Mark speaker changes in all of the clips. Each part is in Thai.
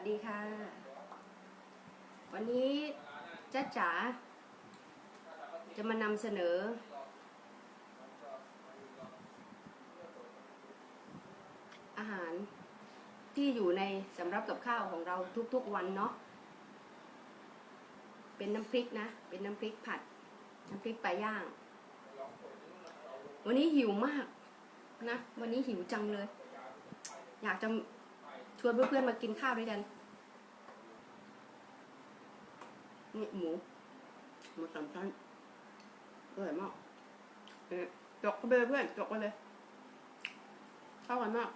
Speaker 1: วัสดีค่ะ วันนี้จ้าจ๋าจะมานำเสนอ อาหารที่อยู่ในสำรับกับข้าวของเราทุกๆวันเนาะเป็นน้ำพริกนะ เป็นน้ำพริกผัด น้ำพริกปลาย่าง วันนี้หิวมากนะ วันนี้หิวจังเลย อยากจะชวนเพื่อนๆมากินข้าวด้วยกัน นี่หมูหมูสามชั้นอร่อยมากเออจกไปเลยเพื่อนจกไปเลยเข้ากันมาก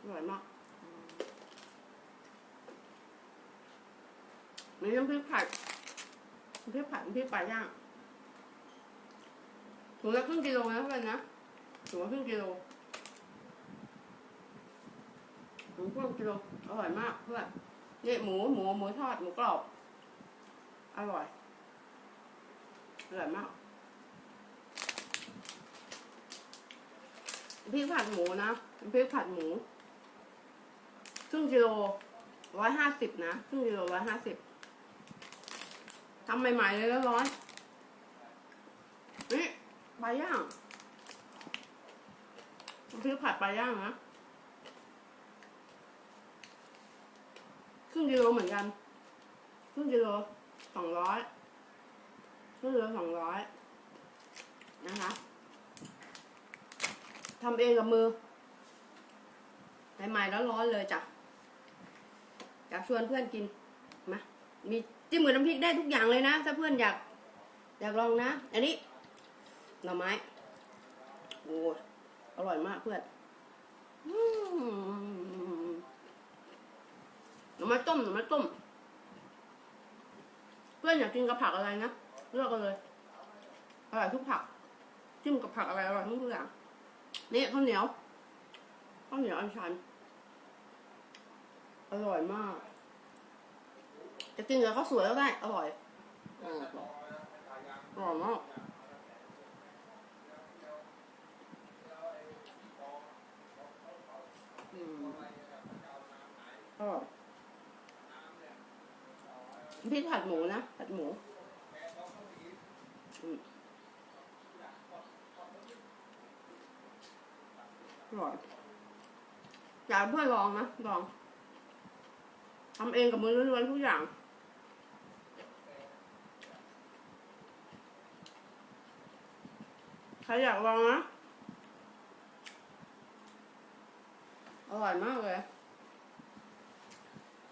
Speaker 1: อร่อยมากมีน้ำพริกผัดน้ำพริกผัดน้ำพริกปลาย่างถุงละครึ่งกิโลนะเพื่อนนะถุงละครึ่งกิโลถุงครึ่งกิโลอร่อยมากเพื่อน นี่หมูหมูหมูทอดหมูกรอบ อร่อยอร่อยมากพริกผัดหมูนะพริกผัดหมูครึ่งกิโลร้อยห้าสิบนะครึ่งกิโลร้อยห้าสิบทำใหม่ๆเลยแล้วร้อนนี่ปลาย่างพริกผัดปลาย่างนะ รึ่งกิโลเหมือนกันครึ่งกิโลสองร้อยครึ่งกิโลสองร้อยนะคะทำเองกับมือใหม่ๆแล้วร้อนเลยจ้ะอยากชวนเพื่อนกินมามีจิ้มกับน้ำพริกได้ทุกอย่างเลยนะ ถ้าเพื่อนอยาก อยากลองนะ อันนี้หน่อไม้โอ้อร่อยมากเพื่อน อืม หน่อไม้ต้มหน่อไม้ต้ม เพื่อนอยากกินกับผักอะไรนะเลือกกันเลยอร่อยทุกผักจิ้มกับผักอะไรอร่อยทุกอย่างนี่ข้าวเหนียวข้าวเหนียวอันชันอร่อยมาก จะกินกับข้าวสวยก็ได้ อร่อยอืมอร่อยมากอืมอร่อย พริกผัดหมูนะ ผัดหมูอร่อยอยากเพื่อนลองนะ ลองทำเองกับมือล้วนๆทุกอย่างใครอยากลองนะ อร่อยมากเลย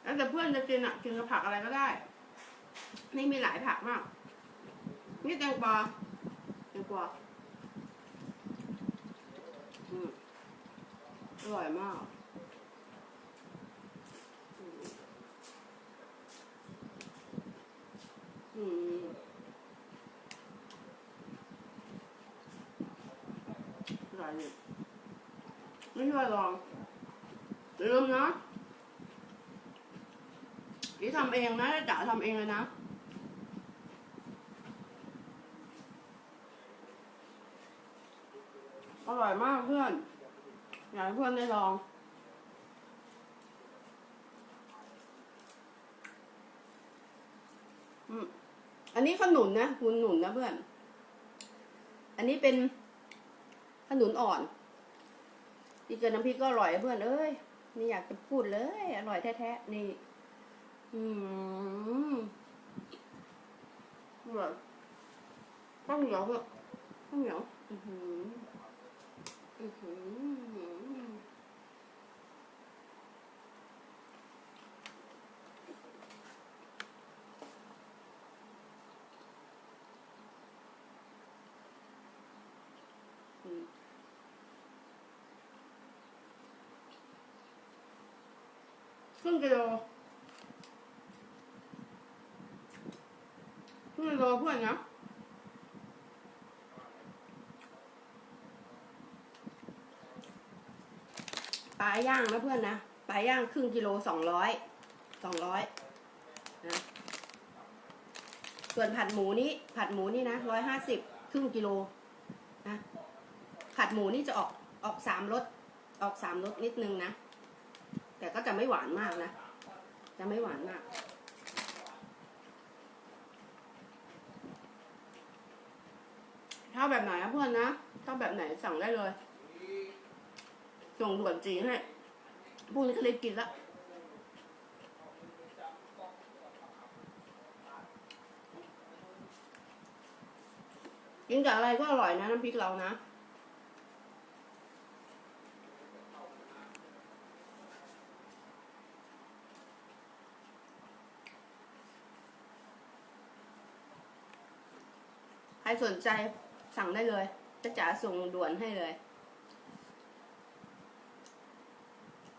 Speaker 1: แล้วแต่เพื่อนจะกินอะ กินกับผักอะไรก็ได้ นี่มีหลายผักมาก นี่แตงกวาแตงกวาอืมอร่อยมากอืมอร่อยเนี่ยไม่ช่วยลองลืมนะนี่ทำเองนะจ๋าทำเองเลยนะ อร่อยมากเพื่อน อยากให้เพื่อนได้ลอง อืม อันนี้ขนุนนะคุณหนุนนะเพื่อน อันนี้เป็นขนุนอ่อนที่เกินน้ำพริกก็อร่อยเพื่อนเอ้ย นี่อยากจะพูดเลย อร่อยแท้ๆ นี่ อืมอร่อยข้าวเหนียวเนี่ยข้าวเหนียว อือหือ อือหืออืมครึ่งกิโลครึ่งกิโลเพื่อนนะ ปลาย่างนะเพื่อนนะปลาย่างครึ่งกิโลสองร้อยสองร้อยนะส่วนผัดหมูนี่ผัดหมูนี่นะร้อยห้าสิบครึ่งกิโลนะผัดหมูนี่จะออกออกสามรสออกสามรสนิดนึงนะแต่ก็จะไม่หวานมากนะจะไม่หวานมากถ้าแบบไหนนะเพื่อนนะถ้าแบบไหนสั่งได้เลย ส่งด่วนจีให้พวกนี้ก็เลยกินละกินกับอะไรก็อร่อยนะน้ำพริกเรานะใครสนใจสั่งได้เลยจะจ๋าส่งด่วนให้เลย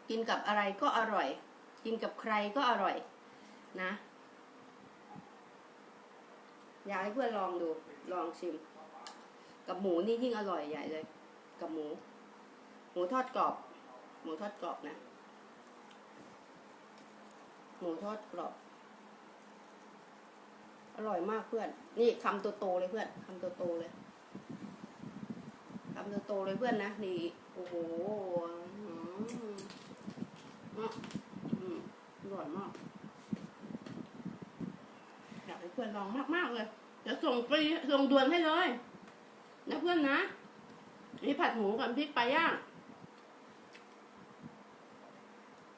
Speaker 1: กินกับอะไรก็อร่อย กินกับใครก็อร่อยนะ อยากให้เพื่อนลองดู ลองชิม กับหมูนี่ยิ่งอร่อยใหญ่เลย กับหมู หมูทอดกรอบ หมูทอดกรอบนะ หมูทอดกรอบ อร่อยมากเพื่อน นี่คำโตๆเลยเพื่อนคำโตๆเลยคำโตๆเลยเพื่อนนะ นี่ โอ้โห มอะอืมอร่อยมาก อยากให้เพื่อนลองมากๆเลย เดี๋ยวส่งไปส่งด่วนให้เลย นะเพื่อนนะนี่ผัดหมูกับพริกปลาย่าง